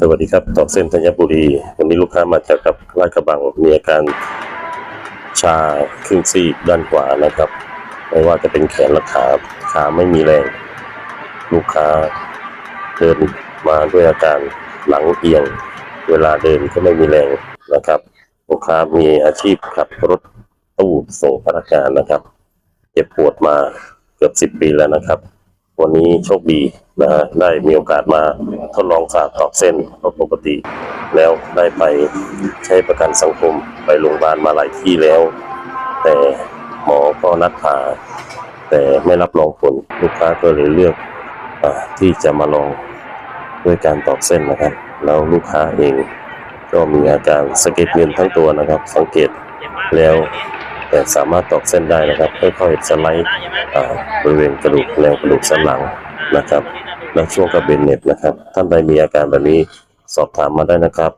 สวัสดีครับตอกเส้นธัญบุรีวันนี้ลูกค้ามาจากกับลาดกระบังมีอาการชาครึ่งซีกด้านขวานะครับ ไม่ว่าจะเป็นแขนและขาขาไม่มีแรง ลูกค้าเดินมาด้วยอาการหลังเอียง เวลาเดินก็ไม่มีแรงนะครับ ลูกค้ามีอาชีพขับรถตู้ส่งพนักงานนะครับเจ็บปวดมาเกือบสิบปีแล้วนะครับ วันนี้โชคดีนะฮะได้มีโอกาสมาทดลองศาสตร์ตอกเส้นเพราะปกติ แล้วได้ไปใช้ประกันสังคมไปโรงพยาบาลมาหลายที่แล้ว แต่หมอก็นัดผ่าแต่ไม่รับรองผลลูกค้าก็เลยเลือกอที่จะมาลองด้วยการตอกเส้นนะครับ แล้วลูกค้าเองก็มีอาการสะเก็ดเงินทั้งตัวนะครับ สังเกตแล้ว แต่สามารถตอกเส้นได้นะครับค่อยๆสไลด์บริเวณกระดูกแนวกระดูกสันหลังนะครับและช่วงกระเบนเน็ตนะครับ ท่านใดมีอาการแบบนี้สอบถามมาได้นะครับ